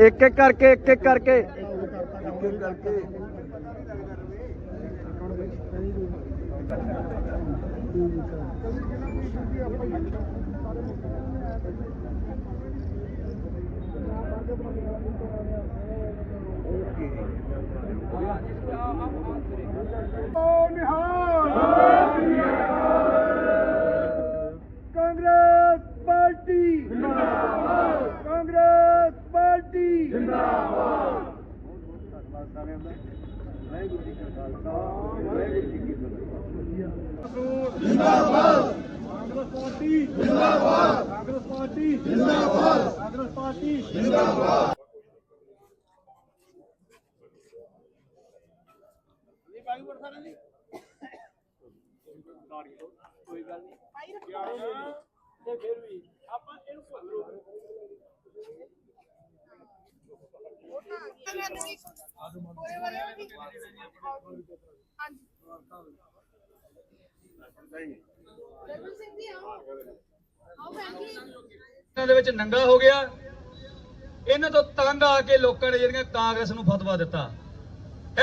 ਇੱਕ ਇੱਕ ਕਰਕੇ ਇੱਕ ਇੱਕ ਕਰਕੇ ਇੱਕ ਇੱਕ ਕਰਕੇ ਕਾਂਗਰਸ ਪਾਰਟੀ ਜਿੰਦਾਬਾਦ ਕਾਂਗਰਸ ਪਾਰਟੀ ਧੰਨਵਾਦ ਸਾਰਿਆਂ ਦਾ ਵਾਹਿਗੁਰੂ ਜੀ ਕਾ ਖਾਲਸਾ ਵਾਹਿਗੁਰੂ ਜੀ ਕੀ ਜਿੰਦਾਬਾਦ ਕਾਂਗਰਸ ਪਾਰਟੀ ਜਿੰਦਾਬਾਦ ਕਾਂਗਰਸ ਪਾਰਟੀ ਜਿੰਦਾਬਾਦ ਕਾਂਗਰਸ ਪਾਰਟੀ ਜਿੰਦਾਬਾਦ ਇਹਨਾਂ ਦੇ ਵਿੱਚ ਨੰਗਾ ਹੋ ਗਿਆ। ਇਹਨਾਂ ਤੋਂ ਤੰਗ ਆ ਕੇ ਲੋਕਾਂ ਨੇ ਜਿਹੜੀਆਂ ਕਾਂਗਰਸ ਨੂੰ ਫਤਵਾ ਦਿੱਤਾ।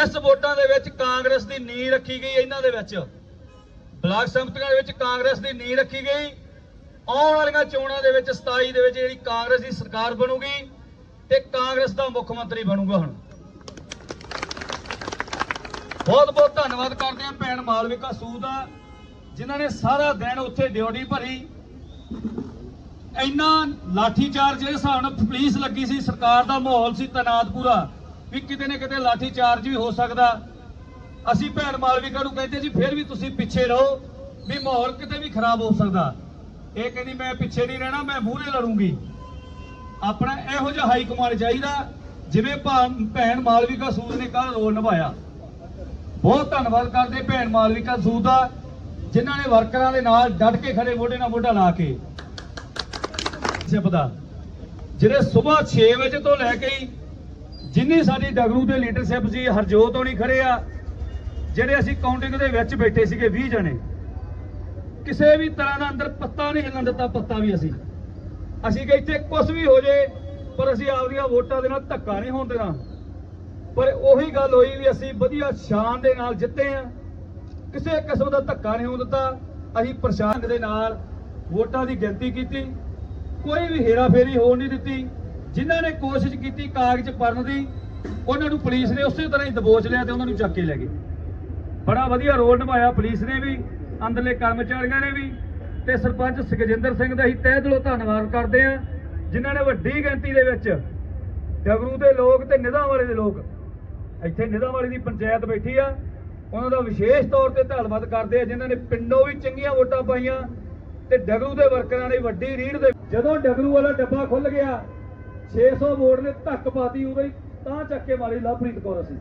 ਇਸ ਵੋਟਾਂ ਦੇ ਵਿੱਚ ਕਾਂਗਰਸ ਦੀ ਨੀਂਹ ਰੱਖੀ ਗਈ ਇਹਨਾਂ ਦੇ ਵਿੱਚ। ਬਲਾਕ ਸੰਮਤੀਆਂ ਦੇ ਵਿੱਚ ਕਾਂਗਰਸ ਦੀ ਨੀਂਹ ਰੱਖੀ ਗਈ। ਆਉਣ ਵਾਲੀਆਂ ਚੋਣਾਂ ਦੇ ਵਿੱਚ 27 ਦੇ ਵਿੱਚ ਜਿਹੜੀ ਕਾਂਗਰਸ ਦੀ ਸਰਕਾਰ ਬਣੂਗੀ ਤੇ ਕਾਂਗਰਸ ਦਾ ਮੁੱਖ ਮੰਤਰੀ ਬਣੂਗਾ ਹੁਣ। ਬਹੁਤ ਬਹੁਤ ਧੰਨਵਾਦ ਕਰਦੇ ਹਾਂ ਭੈਣ ਮਾਲਵਿਕਾ ਸੂਦ ਦਾ, ਜਿਨ੍ਹਾਂ ਨੇ ਸਾਰਾ ਦਿਨ ਉੱਥੇ ਡਿਊਟੀ ਭਰੀ। ਇੰਨਾ ਲਾਠੀਚਾਰਜ ਜਿਹੜੇ ਹਿਸਾਬ ਨਾਲ ਪੁਲਿਸ ਲੱਗੀ ਸੀ, ਸਰਕਾਰ ਦਾ ਮਾਹੌਲ ਸੀ ਤਨਾਤ ਪੂਰਾ, ਵੀ ਕਿਤੇ ਨਾ ਕਿਤੇ ਲਾਠੀਚਾਰਜ ਵੀ ਹੋ ਸਕਦਾ। ਅਸੀਂ ਭੈਣ ਮਾਲਵਿਕਾ ਨੂੰ ਕਹਿੰਦੇ ਜੀ, ਫਿਰ ਵੀ ਤੁਸੀਂ ਪਿੱਛੇ ਰਹੋ, ਵੀ ਮਾਹੌਲ ਕਿਤੇ ਵੀ ਖਰਾਬ ਹੋ ਸਕਦਾ। ਇਹ ਕਹਿੰਦੀ, ਮੈਂ ਪਿੱਛੇ ਨਹੀਂ ਰਹਿਣਾ, ਮੈਂ ਮੂਹਰੇ ਲੜੂੰਗੀ। ਆਪਣਾ ਇਹੋ ਜਿਹਾ ਹਾਈ ਕਮਾਂਡ ਚਾਹੀਦਾ, ਜਿਵੇਂ ਭਾ- ਭੈਣ ਮਾਲਵਿਕਾ ਸੂਦ ਨੇ ਕੱਲ ਰੋਲ ਨਿਭਾਇਆ। ਬਹੁਤ ਧੰਨਵਾਦ ਕਰਦੇ ਭੈਣ ਮਾਲਵਿਕਾ ਸੂਦ ਦਾ, ਜਿਨ੍ਹਾਂ ਨੇ ਵਰਕਰਾਂ ਦੇ ਨਾਲ ਡਟ ਕੇ ਖੜੇ ਮੋਢੇ ਨਾਲ ਮੋਢਾ ਲਾ ਕੇ। ਸਿਪ ਦਾ ਜਿਹੜੇ ਸਵੇਰ 6 ਵਜੇ ਤੋਂ ਲੈ ਕੇ ਹੀ ਜਿੰਨੀ ਸਾਡੀ ਡਗਰੂ ਦੇ ਲੀਡਰਸ਼ਿਪ ਸੀ ਹਰਜੋਤ ਹੋਣੀ ਖੜੇ ਆ, ਜਿਹੜੇ ਅਸੀਂ ਕਾਊਂਟਿੰਗ ਦੇ ਵਿੱਚ ਬੈਠੇ ਸੀਗੇ 20 ਜਣੇ, ਕਿਸੇ ਵੀ ਤਰ੍ਹਾਂ ਦਾ ਅੰਦਰ ਪੱਤਾ ਨਹੀਂ ਹਿੱਲਣ ਦਿੱਤਾ, ਪੱਤਾ ਵੀ ਅਸੀਂ। ਅਸੀਂ ਕਿ ਇੱਥੇ ਕੁਝ ਵੀ ਹੋ ਜੇ, ਪਰ ਅਸੀਂ ਆਪਦੀਆਂ ਵੋਟਾਂ ਦੇ ਨਾਲ ਧੱਕਾ ਨਹੀਂ ਹੋਣ ਦੇਣਾ। ਪਰ ਉਹੀ ਗੱਲ ਹੋਈ ਵੀ ਅਸੀਂ ਵਧੀਆ ਸ਼ਾਨ ਦੇ ਨਾਲ ਜਿੱਤੇ ਆ ਕਿਸੇ ਕਿਸਮ ਦਾ ਧੱਕਾ ਨਹੀਂ ਹੋਣ ਦਿੱਤਾ। ਅਸੀਂ ਪ੍ਰਸ਼ਾਸਨ ਦੇ ਨਾਲ ਵੋਟਾਂ ਦੀ ਗਿਣਤੀ ਕੀਤੀ। ਕੋਈ ਵੀ ਹੇਰਾਫੇਰੀ ਹੋਣ ਨਹੀਂ ਦਿੱਤੀ। ਜਿਨ੍ਹਾਂ ਨੇ ਕੋਸ਼ਿਸ਼ ਕੀਤੀ ਕਾਗਜ਼ ਭਰਨ ਦੀ, ਉਹਨਾਂ ਨੂੰ ਪੁਲਿਸ ਨੇ ਉਸੇ ਤਰ੍ਹਾਂ ਹੀ ਦਬੋਚ ਲਿਆ ਤੇ ਉਹਨਾਂ ਨੂੰ ਚੱਕ ਕੇ ਲੈ ਗਏ। ਬੜਾ ਵਧੀਆ ਰੋਲ ਨਿਭਾਇਆ ਪੁਲਿਸ ਨੇ ਵੀ, ਅੰਦਰਲੇ ਕਰਮਚਾਰੀਆਂ ਨੇ ਵੀ। ਤੇ ਸਰਪੰਚ ਸੁਖਜਿੰਦਰ ਸਿੰਘ ਦਾ ਹੀ ਤਹਿ ਦਿਲੋਂ ਧੰਨਵਾਦ ਕਰਦੇ ਆ ਜਿਨ੍ਹਾਂ ਨੇ ਵੱਡੀ ਗਿਣਤੀ ਦੇ ਵਿੱਚ ਡਗਰੂ ਦੇ ਲੋਕ ਤੇ ਨਿਧਾਂ ਵਾਲੇ ਦੇ ਲੋਕ ਇੱਥੇ ਨਿਧਾਂ ਵਾਲੀ ਦੀ ਪੰਚਾਇਤ ਬੈਠੀ ਆ। ਉਹਨਾਂ ਦਾ ਵਿਸ਼ੇਸ਼ ਤੌਰ ਤੇ ਧੰਨਵਾਦ ਕਰਦੇ ਆ, ਜਿਨ੍ਹਾਂ ਨੇ ਪਿੰਡੋਂ ਵੀ ਚੰਗੀਆਂ ਵੋਟਾਂ ਪਾਈਆਂ ਤੇ ਡਗਰੂ ਦੇ ਵਰਕਰਾਂ ਨੇ ਵੱਡੀ ਰੀੜ ਦੇ ਜਦੋਂ ਡਗਰੂ ਵਾਲਾ ਡੱਬਾ ਖੁੱਲ ਗਿਆ 600 ਵੋਟ ਨੇ ਧੱਕ ਪਾਤੀ ਉਦੋਂ ਹੀ ਤਾਂ ਚੱਕੇ ਵਾਲੀ ਲਵਪ੍ਰੀਤ ਕੌਰ ਅਸੀਂ।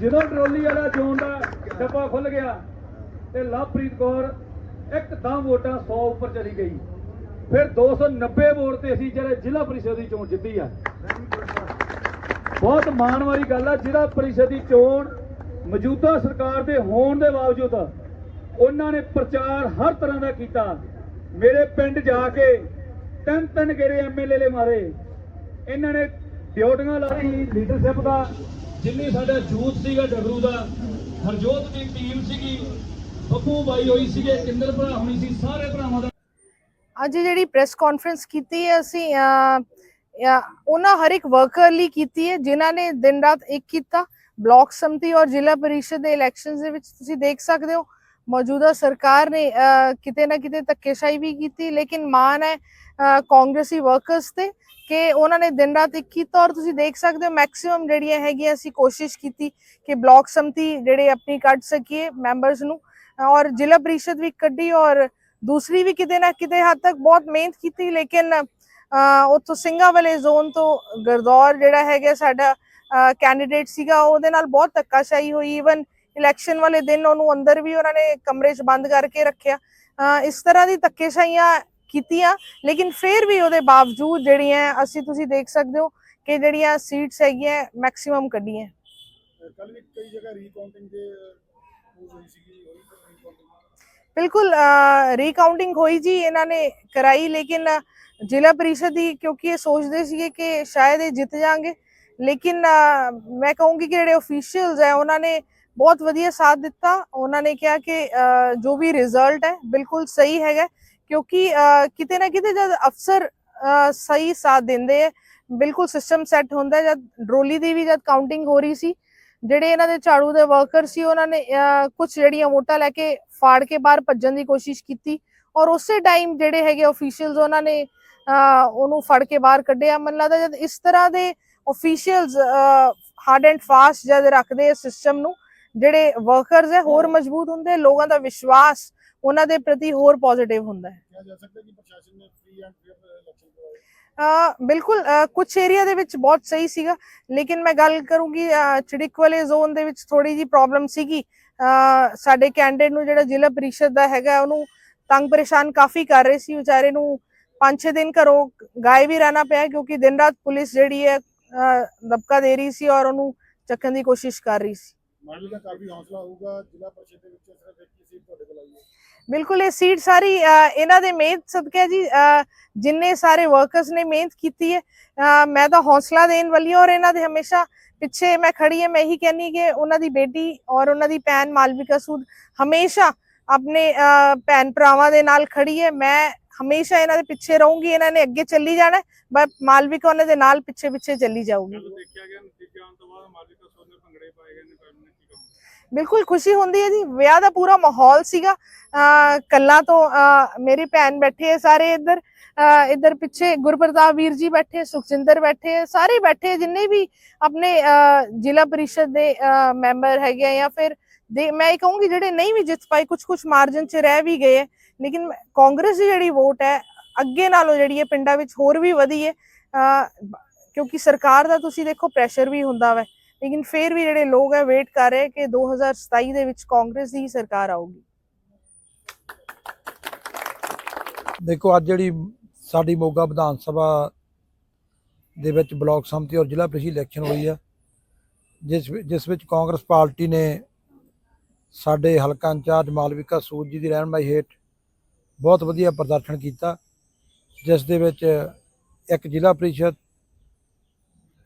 ਜਦੋਂ ਟਰੋਲੀ ਵਾਲਾ ਚੋਣ ਦਾ ਡੱਬਾ ਖੁੱਲ ਗਿਆ ਤੇ ਲਵਪ੍ਰੀਤ ਕੌਰ ਇੱਕਦਮ ਵੋਟਾਂ 100 ਉੱਪਰ ਚਲੀ ਗਈ। ਫਿਰ 290 ਵੋਟ ਤੇ ਅਸੀਂ ਜਿਹੜੇ ਜ਼ਿਲ੍ਹਾ ਪਰਿਸ਼ਦ ਦੀ ਚੋਣ ਜਿੱਤੀ ਆ। ਬਹੁਤ ਮਾਣ ਵਾਲੀ ਗੱਲ ਆ, ਜ਼ਿਲ੍ਹਾ ਪਰਿਸ਼ਦ ਦੀ ਚੋਣ ਮੌਜੂਦਾ ਸਰਕਾਰ ਦੇ ਹੋਣ ਦੇ ਬਾਵਜੂਦ ਉਹਨਾਂ ਨੇ ਪ੍ਰਚਾਰ ਹਰ ਤਰ੍ਹਾਂ ਦਾ ਕੀਤਾ। ਮੇਰੇ ਪਿੰਡ ਜਾ ਕੇ ਤਿੰਨ ਤਿੰਨ ਗੇੜੇ ਐਮਐਲਏ ਲੈ ਮਾਰੇ। ਇਹਨਾਂ ਨੇ ਡਿਊਟੀਆਂ ਲਾਈ ਲੀਡਰਸ਼ਿਪ ਦਾ। ਜਿੰਨੀ ਸਾਡਾ ਜੂਥ ਸੀਗਾ ਡਗਰੂ ਦਾ, ਹਰਜੋਤ ਦੀ ਟੀਮ ਸੀਗੀ ਬੱਬੂ ਬਾਈ ਹੋਈ ਸੀਗੇ, ਕਿੰਦਰ ਭਰਾ ਹੋਣੀ ਸੀ, ਸਾਰੇ ਭਰਾਵਾਂ ਦਾ ਅੱਜ ਜਿਹੜੀ ਪ੍ਰੈਸ ਕਾਨਫਰੰਸ ਕੀਤੀ ਹੈ, ਅਸੀਂ ਉਹਨਾਂ ਹਰ ਇੱਕ ਵਰਕਰ ਲਈ ਕੀਤੀ ਹੈ, ਜਿਨ੍ਹਾਂ ਨੇ ਦਿਨ ਰਾਤ ਇੱਕ ਕੀਤਾ, ਬਲਾਕ ਸੰਮਤੀ ਔਰ ਜ਼ਿਲ੍ਹਾ ਪਰਿਸ਼ਦ ਦੇ ਇਲੈਕਸ਼ਨਸ ਦੇ ਵਿੱਚ ਤੁਸੀਂ ਦੇਖ ਸਕਦੇ ਹੋ, ਮੌਜੂਦਾ ਸਰਕਾਰ ਨੇ ਕਿਤੇ ਨਾ ਕਿਤੇ ਧੱਕੇਸ਼ਾਹੀ ਵੀ ਕੀਤੀ, ਲੇਕਿਨ ਮਾਨ ਹੈ ਕਾਂਗਰਸੀ ਵਰਕਰਸ ਤੇ ਕਿ ਉਹਨਾਂ ਨੇ ਦਿਨ ਰਾਤ ਇੱਕ ਕੀਤਾ ਔਰ ਤੁਸੀਂ ਦੇਖ ਸਕਦੇ ਹੋ ਮੈਕਸਿਮਮ ਜਿਹੜੀਆਂ ਹੈਗੀਆਂ ਅਸੀਂ ਕੋਸ਼ਿਸ਼ ਕੀਤੀ ਕਿ ਬਲਾਕ ਸੰਮਤੀ ਜਿਹੜੇ ਆਪਣੀ ਕੱਢ ਸਕੀਏ ਮੈਂਬਰਸ ਨੂੰ ਔਰ ਜ਼ਿਲ੍ਹਾ ਪ੍ਰੀਸ਼ਦ ਵੀ ਕੱਢੀ ਔਰ ਦੂਸਰੀ ਵੀ ਕਿਤੇ ਨਾ ਕਿਤੇ ਹੱਦ ਤੱਕ ਬਹੁਤ ਮਿਹਨਤ ਕੀਤੀ ਲੇਕਿਨ ਉੱਥੋਂ ਸਿੰਘਾਂ ਵਾਲੇ ਜ਼ੋਨ ਤੋਂ ਗਰਦੌਰ ਜਿਹੜਾ ਹੈਗਾ ਸਾਡਾ ਕੈਂਡੀਡੇਟ ਸੀਗਾ ਉਹਦੇ ਨਾਲ ਬਹੁਤ ਧੱਕਾਸ਼ਾਹੀ ਹੋਈ ਈਵਨ ਇਲੈਕਸ਼ਨ ਵਾਲੇ ਦਿਨ ਉਹਨੂੰ ਅੰਦਰ ਵੀ ਉਹਨਾਂ ਨੇ ਕਮਰੇ 'ਚ ਬੰਦ ਕਰਕੇ ਰੱਖਿਆ ਇਸ ਤਰ੍ਹਾਂ ਦੀ ਧੱਕੇਸ਼ਾਹੀਆਂ ਕੀਤੀਆਂ ਲੇਕਿਨ ਫਿਰ ਵੀ ਉਹਦੇ ਬਾਵਜੂਦ ਜਿਹੜੀਆਂ ਅਸੀਂ ਤੁਸੀਂ ਦੇਖ ਸਕਦੇ ਹੋ ਕਿ ਜਿਹੜੀਆਂ ਸੀਟਸ ਹੈਗੀਆਂ ਮੈਕਸਿਮਮ ਕੱਢੀਆਂ ਕੱਲ ਵੀ ਕਈ ਜਗ੍ਹਾ ਰੀਕਾਊਂਟਿੰਗ ਦੇ ਹੋ ਗਈ ਸੀਗੀ ਬਿਲਕੁਲ ਰੀਕਾਊਂਟਿੰਗ ਹੋਈ ਜੀ ਇਹਨਾਂ ਨੇ ਕਰਾਈ, ਲੇਕਿਨ ਜ਼ਿਲ੍ਹਾ ਪਰਿਸ਼ਦ ਹੀ ਕਿਉਂਕਿ ਇਹ ਸੋਚਦੇ ਸੀਗੇ ਕਿ ਸ਼ਾਇਦ ਇਹ ਜਿੱਤ ਜਾਣਗੇ। ਲੇਕਿਨ ਮੈਂ ਕਹੂੰਗੀ ਕਿ ਜਿਹੜੇ ਅਫੀਸ਼ੀਅਲਸ ਹੈ, ਉਹਨਾਂ ਨੇ ਬਹੁਤ ਵਧੀਆ ਸਾਥ ਦਿੱਤਾ। ਉਹਨਾਂ ਨੇ ਕਿਹਾ ਕਿ ਜੋ ਵੀ ਰਿਜ਼ਲਟ ਹੈ, ਬਿਲਕੁਲ ਸਹੀ ਹੈਗਾ ਕਿਉਂਕਿ ਕਿਤੇ ਨਾ ਕਿਤੇ ਜਦ ਅਫਸਰ ਸਹੀ ਸਾਥ ਦਿੰਦੇ ਹੈ, ਬਿਲਕੁਲ ਸਿਸਟਮ ਸੈੱਟ ਹੁੰਦਾ ਜਦ ਡਰੋਲੀ ਦੀ ਵੀ ਜਦ ਕਾਊਂਟਿੰਗ ਹੋ ਰਹੀ ਸੀ ਜਿਹੜੇ ਇਹਨਾਂ ਦੇ ਝਾੜੂ ਦੇ ਵਰਕਰ ਸੀ, ਉਹਨਾਂ ਨੇ ਕੁਝ ਜਿਹੜੀਆਂ ਵੋਟਾਂ ਲੈ ਕੇ ਫਾੜ ਕੇ ਬਾਹਰ ਭੱਜਣ ਦੀ ਕੋਸ਼ਿਸ਼ ਕੀਤੀ ਔਰ ਉਸੇ ਟਾਈਮ ਜਿਹੜੇ ਹੈਗੇ ਅਫੀਸ਼ੀਅਲਸ ਉਹਨਾਂ ਨੇ ਉਹਨੂੰ ਫੜ ਕੇ ਬਾਹਰ ਕੱਢਿਆ। ਮੈਨੂੰ ਲੱਗਦਾ ਜਦ ਇਸ ਤਰ੍ਹਾਂ ਦੇ ਅਫੀਸ਼ੀਅਲਸ ਹਾਰਡ ਐਂਡ ਫਾਸਟ ਜਦ ਰੱਖਦੇ ਸਿਸਟਮ ਨੂੰ, ਜਿਹੜੇ ਵਰਕਰਸ ਹੈ, ਹੋਰ ਮਜ਼ਬੂਤ ਹੁੰਦੇ, ਲੋਕਾਂ ਦਾ ਵਿਸ਼ਵਾਸ ਉਹਨਾਂ ਦੇ ਪ੍ਰਤੀ ਹੋਰ ਪੋਜ਼ਿਟਿਵ ਹੁੰਦਾ ਹੈ। ਬਿਲਕੁਲ ਅ, ਏਰੀਆ ਦੇ ਵਿੱਚ ਬਹੁਤ ਸਹੀ ਸੀਗਾ ਲੇਕਿਨ ਮੈਂ ਗੱਲ ਕਰੂੰਗੀ ਅ, ਵਾਲੇ ਜ਼ੋਨ ਦੇ ਵਿੱਚ ਥੋੜੀ ਜੀ ਪ੍ਰੋਬਲਮ ਸੀਗੀ। ਸਾਡੇ ਕੈਂਡੀਡੇਟ ਨੂੰ ਜਿਹੜਾ ਜ਼ਿਲ੍ਹਾ ਪਰਿਸ਼ਦ ਦਾ ਹੈਗਾ ਉਹਨੂੰ ਤੰਗ ਪਰੇਸ਼ਾਨ ਕਾਫੀ ਕਰ ਰਹੇ ਸੀ ਵਿਚਾਰੇ ਨੂੰ 5-6 ਦਿਨ ਘਰੋਂ ਗਾਇ ਵੀ ਰਹਿਣਾ ਪਿਆ ਕਿਉਂਕਿ ਦਿਨ ਰਾਤ ਪੁਲਿਸ ਜਿਹੜੀ ਹੈ ਦਬਕਾ ਦੇ ਰਹੀ ਸੀ ਔਰ ਉਹਨੂੰ ਚੱਕਣ ਦੀ ਕੋਸ਼ਿਸ਼ ਕਰ ਰਹੀ ਸੀ। ਮਾਡਲ ਦਾ ਕਾਫੀ ਹੌਸਲਾ ਹੋਊਗਾ ਜ਼ਿਲ੍ਹਾ ਪਰਿਸ਼ਦ ਦੇ ਵਿੱਚ ਸਿਰਫ ਇੱਕ ਹੀ ਸੀਟ ਤੁਹਾਡੇ ਕੋਲ ਆਈ ਹੈ ਬਿਲਕੁਲ ਇਹ ਸੀਟ ਸਾਰੀ ਇਹਨਾਂ ਦੇ ਮਿਹਨਤ ਸਦਕਾ ਜੀ ਜਿੰਨੇ ਸਾਰੇ ਵਰਕਰਸ ਨੇ ਮਿਹਨਤ ਕੀਤੀ ਹੈ ਮੈਂ ਤਾਂ ਹੌਸਲਾ ਦੇਣ ਵਾਲੀ ਹਾਂ ਔਰ ਇਹਨਾਂ ਦੇ ਹਮੇਸ਼ਾ ਪਿੱਛੇ ਮੈਂ ਖੜੀ ਹਾਂ ਮੈਂ ਇਹੀ ਕਹਿੰਨੀ ਕਿ ਉਹਨਾਂ ਦੀ ਬੇਟੀ ਔਰ ਉਹਨਾਂ ਦੀ ਭੈਣ ਮਾਲਵਿਕਾ ਸੂਦ ਹਮੇਸ਼ਾ ਆਪਣੇ ਅ, ਭੈਣ ਭਰਾਵਾਂ ਦੇ ਨਾਲ ਖੜੀ ਹੈ ਮੈਂ ਹਮੇਸ਼ਾ ਇਹਨਾਂ ਦੇ ਪਿੱਛੇ ਰਹੂੰਗੀ ਇਹਨਾਂ ਨੇ ਅੱਗੇ ਚੱਲੀ ਜਾਣਾ ਬਟ ਮਾਲਵਿਕਾ ਉਹਨਾਂ ਦੇ ਨਾਲ ਪਿੱਛੇ ਪਿੱਛੇ ਚੱਲੀ ਜਾਊਗੀ। ਦੇਖਿਆ ਗਿਆ ਨਤੀਜਾ ਆਉਣ ਤੋਂ ਬਾਅਦ ਮਾਲਿਕਾ ਸੋਨ ਨੇ ਭੰਗੜੇ ਪਾਏ ਗਏ ਨੇ ਬਿਲਕੁਲ ਖੁਸ਼ੀ ਹੁੰਦੀ ਹੈ ਜੀ। ਵਿਆਹ ਦਾ ਪੂਰਾ ਮਾਹੌਲ ਸੀਗਾ। ਅਹ ਤੋਂ ਮੇਰੀ ਭੈਣ ਬੈਠੇ ਹੈ ਸਾਰੇ ਇੱਧਰ। ਇੱਧਰ ਪਿੱਛੇ ਗੁਰਪ੍ਰਤਾਪ ਵੀਰ ਜੀ ਬੈਠੇ ਸੁਖਜਿੰਦਰ ਬੈਠੇ ਹੈ, ਸਾਰੇ ਬੈਠੇ ਜਿੰਨੇ ਵੀ ਆਪਣੇ ਜ਼ਿਲ੍ਹਾ ਪਰਿਸ਼ਦ ਦੇ ਮੈਂਬਰ ਹੈਗੇ ਆ ਜਾਂ ਫਿਰ ਦੇ ਮੈਂ ਇਹ ਕਹੂੰਗੀ ਜਿਹੜੇ ਨਹੀਂ ਵੀ ਜਿੱਤ ਪਾਈ ਕੁਝ ਕੁਝ ਮਾਰਜਨ 'ਚ ਰਹਿ ਵੀ ਗਏ ਹੈ ਲੇਕਿਨ ਕਾਂਗਰਸ ਦੀ ਜਿਹੜੀ ਵੋਟ ਹੈ ਅੱਗੇ ਨਾਲੋਂ ਜਿਹੜੀ ਹੈ ਪਿੰਡਾਂ ਵਿੱਚ ਹੋਰ ਵੀ ਵਧੀ ਹੈ। ਕਿਉਂਕਿ ਸਰਕਾਰ ਦਾ ਤੁਸੀਂ ਦੇਖੋ ਪ੍ਰੈਸ਼ਰ ਵੀ ਹੁੰਦਾ ਵੈ। ਲੇਕਿਨ ਫਿਰ ਵੀ ਜਿਹੜੇ ਲੋਕ ਹੈ ਵੇਟ ਕਰ ਰਹੇ ਕਿ 2027 ਦੇ ਵਿੱਚ ਕਾਂਗਰਸ ਦੀ ਹੀ ਸਰਕਾਰ ਆਊਗੀ। ਦੇਖੋ, ਅੱਜ ਜਿਹੜੀ ਸਾਡੀ ਮੋਗਾ ਵਿਧਾਨ ਸਭਾ ਦੇ ਵਿੱਚ ਬਲਾਕ ਸੰਮਤੀ ਔਰ ਜ਼ਿਲ੍ਹਾ ਪ੍ਰੀਸ਼ਦ ਇਲੈਕਸ਼ਨ ਹੋਈ ਆ, ਜਿਸ ਜਿਸ ਵਿੱਚ ਕਾਂਗਰਸ ਪਾਰਟੀ ਨੇ ਸਾਡੇ ਹਲਕਾ ਇੰਚਾਰਜ ਮਾਲਵਿਕਾ ਸੂਦ ਜੀ ਦੀ ਰਹਿਨਮਾਈ ਹੇਠ ਬਹੁਤ ਵਧੀਆ ਪ੍ਰਦਰਸ਼ਨ ਕੀਤਾ, ਜਿਸ ਦੇ ਵਿੱਚ ਇੱਕ ਜ਼ਿਲ੍ਹਾ ਪ੍ਰੀਸ਼ਦ,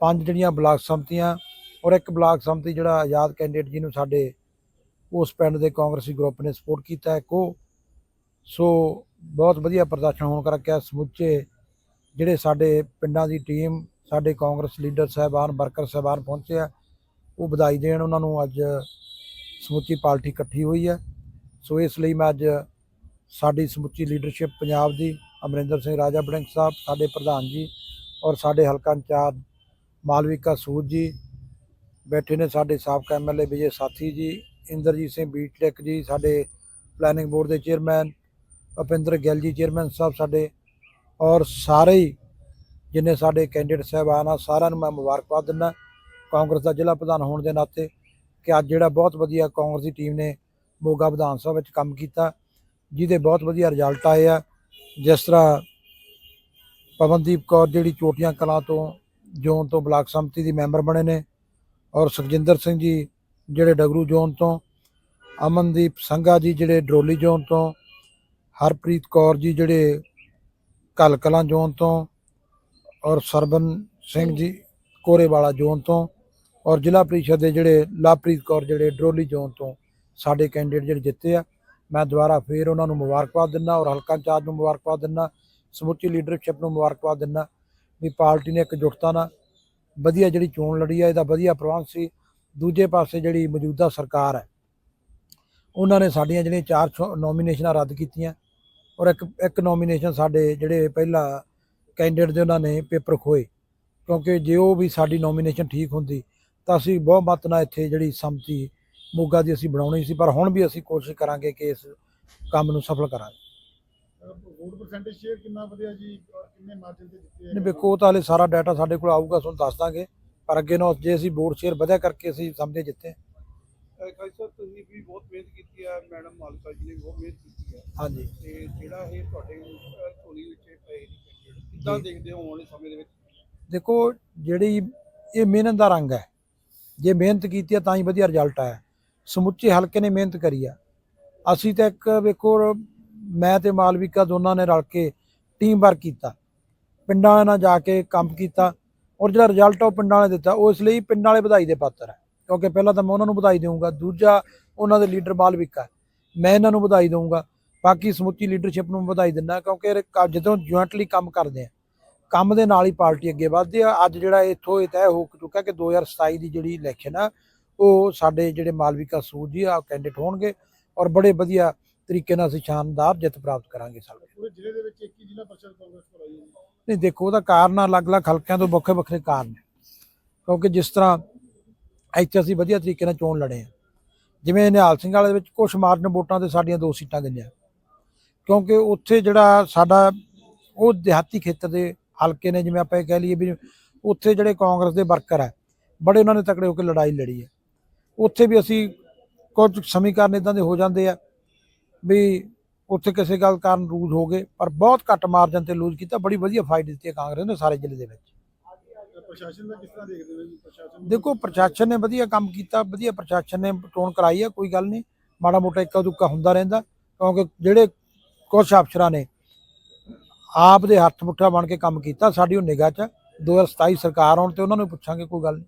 ਪੰਜ ਜਿਹੜੀਆਂ ਬਲਾਕ ਸੰਮਤੀਆਂ ਔਰ ਇੱਕ ਬਲਾਕ ਸੰਮਤੀ ਜਿਹੜਾ ਆਜ਼ਾਦ ਕੈਂਡੀਡੇਟ ਜੀ ਨੂੰ ਸਾਡੇ ਉਸ ਪਿੰਡ ਦੇ ਕਾਂਗਰਸੀ ਗਰੁੱਪ ਨੇ ਸਪੋਰਟ ਕੀਤਾ, ਇੱਕ ਉਹ। ਸੋ ਬਹੁਤ ਵਧੀਆ ਪ੍ਰਦਰਸ਼ਨ ਹੋਣ ਕਰਕੇ ਸਮੁੱਚੇ ਜਿਹੜੇ ਸਾਡੇ ਪਿੰਡਾਂ ਦੀ ਟੀਮ ਸਾਡੇ ਕਾਂਗਰਸ ਲੀਡਰ ਸਾਹਿਬਾਨ ਵਰਕਰ ਸਾਹਿਬਾਨ ਪਹੁੰਚੇ ਆ, ਉਹ ਵਧਾਈ ਦੇਣ ਉਹਨਾਂ ਨੂੰ ਅੱਜ ਸਮੁੱਚੀ ਪਾਰਟੀ ਇਕੱਠੀ ਹੋਈ ਹੈ। ਸੋ ਇਸ ਲਈ ਮੈਂ ਅੱਜ ਸਾਡੀ ਸਮੁੱਚੀ ਲੀਡਰਸ਼ਿਪ ਪੰਜਾਬ ਦੀ, ਅਮਰਿੰਦਰ ਸਿੰਘ ਰਾਜਾ ਬੜਿੰਗ ਸਾਹਿਬ, ਸਾਡੇ ਪ੍ਰਧਾਨ ਜੀ ਔਰ ਸਾਡੇ ਹਲਕਾ ਇੰਚਾਰਜ ਮਾਲਵਿਕਾ ਸੂਦ ਜੀ ਬੈਠੇ ਨੇ ਸਾਡੇ ਸਾਬਕਾ ਐਮਐਲਏ ਵਿਜੇ ਸਾਥੀ ਜੀ, ਇੰਦਰਜੀਤ ਸਿੰਘ ਬੀਟੈਕ ਜੀ, ਸਾਡੇ ਪਲੈਨਿੰਗ ਬੋਰਡ ਦੇ ਚੇਅਰਮੈਨ ਭੁਪਿੰਦਰ ਗਿੱਲ ਜੀ ਚੇਅਰਮੈਨ ਸਾਹਿਬ ਸਾਡੇ ਔਰ ਸਾਰੇ ਹੀ ਜਿੰਨੇ ਸਾਡੇ ਕੈਂਡੀਡੇਟ ਸਾਹਿਬਾਨ ਆ, ਸਾਰਿਆਂ ਨੂੰ ਮੈਂ ਮੁਬਾਰਕਬਾਦ ਦਿੰਦਾ। ਕਾਂਗਰਸ ਦਾ ਜ਼ਿਲ੍ਹਾ ਪ੍ਰਧਾਨ ਹੋਣ ਦੇ ਨਾਤੇ ਕਿ ਅੱਜ ਜਿਹੜਾ ਬਹੁਤ ਵਧੀਆ ਕਾਂਗਰਸ ਦੀ ਟੀਮ ਨੇ ਮੋਗਾ ਵਿਧਾਨ ਸਭਾ ਵਿੱਚ ਕੰਮ ਕੀਤਾ, ਜਿਹਦੇ ਬਹੁਤ ਵਧੀਆ ਰਿਜ਼ਲਟ ਆਏ ਆ। ਜਿਸ ਤਰ੍ਹਾਂ ਪਵਨਦੀਪ ਕੌਰ ਜਿਹੜੀ ਚੋਟੀਆਂ ਕਲਾਂ ਤੋਂ ਜ਼ੋਨ ਤੋਂ ਬਲਾਕ ਸੰਮਤੀ ਦੀ ਮੈਂਬਰ ਬਣੇ ਨੇ ਔਰ ਸੁਖਜਿੰਦਰ ਸਿੰਘ ਜੀ ਜਿਹੜੇ ਡਗਰੂ ਜ਼ੋਨ ਤੋਂ, ਅਮਨਦੀਪ ਸੰਘਾ ਜੀ ਜਿਹੜੇ ਡਰੋਲੀ ਜ਼ੋਨ ਤੋਂ, ਹਰਪ੍ਰੀਤ ਕੌਰ ਜੀ ਜਿਹੜੇ ਕਲ ਕਲਾਂ ਜ਼ੋਨ ਤੋਂ ਔਰ ਸਰਬਨ ਸਿੰਘ ਜੀ ਕੋਰੇਵਾਲਾ ਜ਼ੋਨ ਤੋਂ ਔਰ ਜ਼ਿਲ੍ਹਾ ਪ੍ਰੀਸ਼ਦ ਦੇ ਜਿਹੜੇ ਲਵਪ੍ਰੀਤ ਕੌਰ ਜਿਹੜੇ ਡਰੋਲੀ ਜ਼ੋਨ ਤੋਂ ਸਾਡੇ ਕੈਂਡੀਡੇਟ ਜਿਹੜੇ ਜਿੱਤੇ ਆ। ਮੈਂ ਦੁਬਾਰਾ ਫੇਰ ਉਹਨਾਂ ਨੂੰ ਮੁਬਾਰਕਬਾਦ ਦਿੰਦਾ ਔਰ ਹਲਕਾ ਇੰਚਾਰਜ ਨੂੰ ਮੁਬਾਰਕਬਾਦ ਦਿੰਦਾ, ਸਮੁੱਚੀ ਲੀਡਰਸ਼ਿਪ ਨੂੰ ਮੁਬਾਰਕਬਾਦ ਦਿੰਦਾ ਵੀ ਪਾਰਟੀ ਨੇ ਇੱਕ ਜੁਟਤਾ ਨਾਲ ਵਧੀਆ ਜਿਹੜੀ ਚੋਣ ਲੜੀ ਆ, ਇਹਦਾ ਵਧੀਆ ਪ੍ਰਬੰਧ ਸੀ। ਦੂਜੇ ਪਾਸੇ ਜਿਹੜੀ ਮੌਜੂਦਾ ਸਰਕਾਰ ਹੈ, ਉਹਨਾਂ ਨੇ ਸਾਡੀਆਂ ਜਿਹੜੀਆਂ ਚਾਰ ਨੋਮੀਨੇਸ਼ਨਾਂ ਰੱਦ ਕੀਤੀਆਂ ਔਰ ਇੱਕ ਇੱਕ ਨੋਮੀਨੇਸ਼ਨ ਸਾਡੇ ਜਿਹੜੇ ਪਹਿਲਾ ਕੈਂਡੀਡੇਟ ਦੇ ਉਹਨਾਂ ਨੇ ਪੇਪਰ ਖੋਏ। ਕਿਉਂਕਿ ਜੇ ਉਹ ਵੀ ਸਾਡੀ ਨੋਮੀਨੇਸ਼ਨ ਠੀਕ ਹੁੰਦੀ, ਤਾਂ ਅਸੀਂ ਬਹੁਤ ਮਤ ਨਾਲ ਇੱਥੇ ਜਿਹੜੀ ਸੰਮਤੀ ਮੋਗਾ ਦੀ ਅਸੀਂ ਬਣਾਉਣੀ ਸੀ, ਪਰ ਹੁਣ ਵੀ ਅਸੀਂ ਕੋਸ਼ਿਸ਼ ਕਰਾਂਗੇ ਕਿ ਇਸ ਕੰਮ ਨੂੰ ਸਫਲ ਕਰਾਂਗੇ। ਵੋਟ ਪਰਸੈਂਟੇਜ ਸ਼ੇਅਰ ਕਿੰਨਾ ਵਧਿਆ ਜੀ? ਔਰ ਕਿੰਨੇ ਮਾਰਜਨ ਤੇ ਜਿੱਤੇ ਨਹੀਂ ਵੇਖੋ ਉਹ ਤਾਂ ਹਲੇ ਸਾਰਾ ਡਾਟਾ ਸਾਡੇ ਕੋਲ ਆਊਗਾ ਤੁਹਾਨੂੰ ਦੱਸ ਦਾਂਗੇ। ਪਰ ਅੱਗੇ ਨੂੰ ਜੇ ਅਸੀਂ ਵੋਟ ਸ਼ੇਅਰ ਵਧਿਆ ਕਰਕੇ ਅਸੀਂ ਸਮਝੇ ਜਿੱਤੇ। ਖਾਈ ਸਾਹਿਬ ਤੁਸੀਂ ਵੀ ਬਹੁਤ ਮਿਹਨਤ ਕੀਤੀ ਹੈ ਮੈਡਮ ਮਾਲਕਾ ਜੀ ਨੇ ਵੀ ਬਹੁਤ ਮਿਹਨਤ ਕੀਤੀ ਹੈ ਹਾਂਜੀ। ਤੇ ਜਿਹੜਾ ਇਹ ਤੁਹਾਡੇ ਅਹ, ਝੋਲੀ ਵਿੱਚ ਪਏ ਨੇ candidate, ਕਿੱਦਾਂ ਜੀ। ਦੇਖਦੇ ਹੋ ਆਉਣ ਵਾਲੇ ਸਮੇਂ ਦੇ ਵਿੱਚ? ਦੇਖੋ ਜਿਹੜੀ ਇਹ ਮਿਹਨਤ ਦਾ ਰੰਗ ਹੈ ਜੇ ਮਿਹਨਤ ਕੀਤੀ ਹੈ ਤਾਂ ਹੀ ਵਧੀਆ ਰਿਜ਼ਲਟ ਆਇਆ। ਸਮੁੱਚੇ ਹਲਕੇ ਨੇ ਮਿਹਨਤ ਕਰੀ ਆ। ਅਸੀਂ ਤਾਂ ਇੱਕ ਵੇਖੋ ਮੈਂ ਤੇ ਮਾਲਵਿਕਾ ਦੋਨਾਂ ਨੇ ਰਲ ਕੇ ਟੀਮ ਵਰਕ ਕੀਤਾ। ਪਿੰਡਾਂ ਵਾਲਿਆਂ ਨਾਲ ਜਾ ਕੇ ਕੰਮ ਕੀਤਾ ਔਰ ਜਿਹੜਾ ਰਿਜ਼ਲਟ ਉਹ ਪਿੰਡਾਂ ਵਾਲੇ ਦਿੱਤਾ। ਉਹ ਇਸ ਲਈ ਪਿੰਡਾਂ ਵਾਲੇ ਵਧਾਈ ਦੇ ਪਾਤਰ ਹੈ ਕਿਉਂਕਿ ਪਹਿਲਾਂ ਤਾਂ ਮੈਂ ਉਹਨਾਂ ਨੂੰ ਵਧਾਈ ਦੇਵਾਂਗਾ ਦੂਜਾ ਉਹਨਾਂ ਦੇ ਲੀਡਰ ਮਾਲਵਿਕਾ। ਮੈਂ ਇਹਨਾਂ ਨੂੰ ਵਧਾਈ ਦਊਂਗਾ। ਬਾਕੀ ਸਮੁੱਚੀ ਲੀਡਰਸ਼ਿਪ ਨੂੰ ਵਧਾਈ ਦਿੰਦਾ ਕਿਉਂਕਿ ਜਦੋਂ ਜੁਆਇੰਟਲੀ ਕੰਮ ਕਰਦੇ ਆ। ਕੰਮ ਦੇ ਨਾਲ ਹੀ ਪਾਰਟੀ ਅੱਗੇ ਵੱਧਦੀ ਆ। ਅੱਜ ਜਿਹੜਾ ਇੱਥੋਂ ਇਹ ਤੈਅ ਹੋ ਚੁੱਕਾ ਕਿ 2027 ਦੀ ਜਿਹੜੀ ਇਲੈਕਸ਼ਨ ਆ, ਉਹ ਸਾਡੇ ਜਿਹੜੇ ਮਾਲਵਿਕਾ ਸੂਦ ਜੀ ਆ ਕੈਂਡੀਡੇਟ ਹੋਣਗੇ ਔਰ ਬੜੇ ਵਧੀਆ ਤਰੀਕੇ ਨਾਲ ਅਸੀਂ ਸ਼ਾਨਦਾਰ ਜਿੱਤ ਪ੍ਰਾਪਤ ਕਰਾਂਗੇ ਸਾਡੇ ਪੂਰੇ ਜ਼ਿਲ੍ਹੇ ਦੇ ਵਿੱਚ ਇੱਕ ਹੀ ਜ਼ਿਲ੍ਹਾ ਪਰਿਸ਼ਦ ਕਾਂਗਰਸ ਕੋਲ ਆਈ ਹੈ। ਨਹੀਂ ਦੇਖੋ ਉਹਦਾ ਕਾਰਨ ਅਲੱਗ-ਅਲੱਗ ਹਲਕਿਆਂ ਤੋਂ ਵੱਖਰੇ ਵੱਖਰੇ ਕਾਰਨ ਨੇ। ਕਿਉਂਕਿ ਜਿਸ ਤਰ੍ਹਾਂ ਇੱਥੇ ਅਸੀਂ ਵਧੀਆ ਤਰੀਕੇ ਨਾਲ ਚੋਣ ਲੜੇ ਆ ਜਿਵੇਂ ਨਿਹਾਲ ਸਿੰਘ ਵਾਲੇ ਦੇ ਵਿੱਚ ਕੁਝ ਮਾਰਜਨ ਵੋਟਾਂ ਤੇ ਸਾਡੀਆਂ ਦੋ ਸੀਟਾਂ ਗਈਆਂ ਕਿਉਂਕਿ ਉੱਥੇ ਜਿਹੜਾ ਸਾਡਾ ਉਹ ਦਿਹਾਤੀ ਖੇਤਰ ਦੇ ਹਲਕੇ ਨੇ ਜਿਵੇਂ ਆਪਾਂ ਇਹ ਕਹਿ ਲਈਏ ਵੀ ਉੱਥੇ ਜਿਹੜੇ ਕਾਂਗਰਸ ਦੇ ਵਰਕਰ ਹੈ ਬੜੇ ਉਹਨਾਂ ਨੇ ਤਕੜੇ ਹੋ ਕੇ ਲੜਾਈ ਲੜੀ ਹੈ। ਉੱਥੇ ਵੀ ਅਸੀਂ ਕੁਝ ਸਮੀਕਰਨ ਇਦਾਂ ਦੇ ਹੋ ਜਾਂਦੇ ਆ। ਵੀ ਉੱਥੇ ਕਿਸੇ ਗੱਲ ਕਾਰਨ ਲੂਜ਼ ਹੋ ਗਏ ਪਰ ਬਹੁਤ ਘੱਟ ਮਾਰਜਨ ਤੇ ਲੂਜ਼ ਕੀਤਾ ਬੜੀ ਵਧੀਆ ਫਾਈਟ ਦਿੱਤੀ ਹੈ ਕਾਂਗਰਸ ਨੇ ਸਾਰੇ ਜ਼ਿਲ੍ਹੇ ਦੇ ਵਿੱਚ। ਤੇ ਪ੍ਰਸ਼ਾਸਨ ਦਾ ਕਿਸ ਤਰ੍ਹਾਂ ਦੇਖਦੇ ਹੋ ਜੀ? ਪ੍ਰਸ਼ਾਸਨ ਦੇਖੋ ਪ੍ਰਸ਼ਾਸਨ ਨੇ ਵਧੀਆ ਕੰਮ ਕੀਤਾ ਵਧੀਆ ਪ੍ਰਸ਼ਾਸਨ ਨੇ ਚੋਣ ਕਰਾਈ ਆ ਕੋਈ ਗੱਲ ਨਹੀਂ। ਮਾੜਾ ਮੋਟਾ ਇੱਕਾ ਦੁੱਕਾ ਹੁੰਦਾ ਰਹਿੰਦਾ ਕਿਉਂਕਿ ਜਿਹੜੇ ਕੁਝ ਅਫਸਰਾਂ ਨੇ ਆਪ ਦੇ ਹੱਥ ਮੁੱਠਾ ਬਣ ਕੇ ਕੰਮ ਕੀਤਾ ਸਾਡੀ ਉਹ ਨਿਗਾਹ 'ਚ 2027 ਸਰਕਾਰ ਆਉਣ ਤੇ ਉਹਨਾਂ ਨੂੰ ਪੁੱਛਾਂਗੇ ਕੋਈ ਗੱਲ ਨਹੀਂ।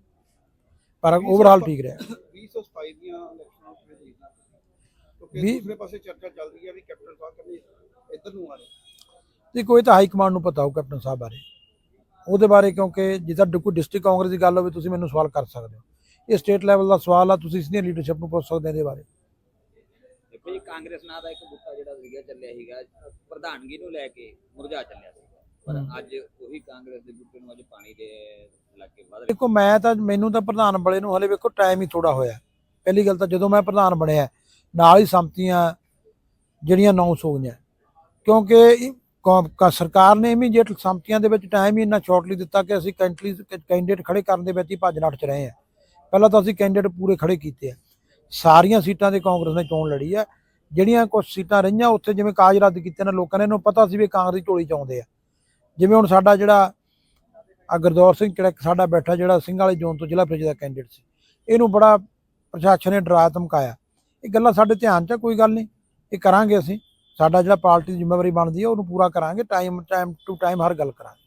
ਪਰ ਓਵਰਆਲ ਠੀਕ ਰਿਹਾ। 2027 ਦੀਆਂ ਇਲੈਕਸ਼ਨਾਂ ਕਿਵੇਂ ਦੇਖਦੇ ਹੋ ਕਿਉਂਕਿ ਵੀਹ- ਦੂਸਰੇ ਪਾਸੇ ਚਰਚਾ ਚੱਲ ਰਹੀ ਹੈ ਵੀ ਕੈਪਟਨ ਸਾਹਿਬ ਕਹਿੰਦੇ ਇੱਧਰ ਨੂੰ ਆ ਰਹੇ। ਦੇਖੋ ਇਹ ਤਾਂ ਹਾਈ ਕਮਾਂਡ ਨੂੰ ਪਤਾ ਹੋ ਕੈਪਟਨ ਸਾਹਿਬ ਬਾਰੇ। ਉਹਦੇ ਬਾਰੇ ਕਿਉਂਕਿ ਜਿੱਦਾਂ ਡ- ਕੋਈ ਡਿਸਟ੍ਰਿਕਟ ਕਾਂਗਰਸ ਦੀ ਗੱਲ ਹੋਵੇ ਤੁਸੀਂ ਮੈਨੂੰ ਸਵਾਲ ਕਰ ਸਕਦੇ ਹੋ। ਇਹ ਸਟੇਟ ਲੈਵਲ ਦਾ ਸਵਾਲ ਆ ਤੁਸੀਂ ਸੀਨੀਅਰ ਲੀਡਰਸ਼ਿਪ ਨੂੰ ਪੁੱਛ ਸਕਦੇ ਹੋ ਇਹਦੇ ਬਾਰੇ। ਦੇਖੋ ਜੀ ਕਾਂਗਰਸ ਨਾਂ ਦਾ ਇੱਕ ਬੁੱਤਾ ਜਿਹੜਾ ਸੀਗਾ ਚੱਲਿਆ ਸੀਗਾ ਪ੍ਰਧਾਨਗੀ ਨੂੰ ਲੈ ਕੇ ਮੁਰਝਾ ਚੱਲਿਆ ਸੀ ਪਰ ਹਮ। ਅੱਜ ਉਹੀ ਕਾਂਗਰਸ ਦੇ ਬੁੱਤੇ ਨੂੰ ਅੱਜ ਪਾਣੀ ਦੇ ਲੱਗੇ ਵਧ ਰਿਹਾ। ਦੇਖੋ ਮੈਂ ਤਾਂ ਮੈਨੂੰ ਤਾਂ ਪ੍ਰਧਾਨ ਬਣੇ ਨੂੰ ਹਲੇ ਵੇਖੋ ਟਾਈਮ ਹੀ ਥੋੜਾ ਹੋਇਆ। ਪਹਿਲੀ ਗੱਲ ਤਾਂ ਜਦੋਂ ਮੈਂ ਪ੍ਰਧਾਨ ਬਣਿਆ ਨਾਲ ਹੀ ਸੰਮਤੀਆਂ ਜਿਹੜੀਆਂ ਅਨਾਉਂਸ ਹੋ ਗਈਆਂ। ਕਿਉਂਕਿ ਇਹ ਕ- ਸਰਕਾਰ ਨੇ ਇਮੀਡੀਏਟ ਸੰਮਤੀਆਂ ਦੇ ਵਿੱਚ ਟਾਈਮ ਹੀ ਇੰਨਾ ਸ਼ਾਰਟਲੀ ਦਿੱਤਾ ਕਿ ਅਸੀਂ ਕੈਂਟਲੀ ਕੈਂਡੀਡੇਟ ਖੜੇ ਕਰਨ ਦੇ ਵਿੱਚ ਹੀ ਭੱਜ ਨੱਠ ਚ ਰਹੇ ਆ ਪਹਿਲਾਂ ਤਾਂ ਅਸੀਂ ਕੈਂਡੀਡੇਟ ਪੂਰੇ ਖੜੇ ਕੀਤੇ ਆ। ਸਾਰੀਆਂ ਸੀਟਾਂ ਤੇ ਕਾਂਗਰਸ ਨੇ ਚੋਣ ਲੜੀ ਆ। ਜਿਹੜੀਆਂ ਕੁਝ ਸੀਟਾਂ ਰਹੀਆਂ, ਉੱਥੇ ਜਿਵੇਂ ਕਾਜ ਰੱਦ ਕੀਤੇ ਨੇ ਲੋਕਾਂ ਨੇ, ਇਹਨੂੰ ਪਤਾ ਸੀ ਵੀ ਕਾਂਗਰਸ ਦੀ ਝੋਲੀ ਚ ਆਉਂਦੇ ਆ। ਜਿਵੇਂ ਹੁਣ ਸਾਡਾ ਜਿਹੜਾ ਆ ਸਿੰਘ ਚੜਕ ਸਾਡਾ ਬੈਠਾ, ਜਿਹੜਾ ਸਿੰਘ ਵਾਲੇ ਜ਼ੋਨ ਤੋਂ ਜ਼ਿਲ੍ਹਾ ਪ੍ਰੀਸ਼ਦ ਦਾ ਕੈਂਡੀਡੇਟ ਸੀ। ਇਹਨੂੰ ਬੜਾ ਪ੍ਰਸ਼ਾਸਨ ਨੇ ਡਰਾਇਆ ਧਮਕਾਇਆ। ਇਹ ਗੱਲਾਂ ਸਾਡੇ ਧਿਆਨ 'ਚ ਆ, ਕੋਈ ਗੱਲ ਨਹੀਂ। ਇਹ ਕਰਾਂਗੇ ਅਸੀਂ। ਸਾਡਾ ਜਿਹੜਾ ਪਾਰਟੀ ਦੀ ਜ਼ਿੰਮੇਵਾਰੀ ਬਣਦੀ ਹੈ ਉਹਨੂੰ ਪੂਰਾ ਕਰਾਂਗੇ। ਟਾਈਮ ਟਾਈਮ ਟੂ ਟਾਈਮ ਹਰ ਗੱਲ ਕਰਾਂਗੇ।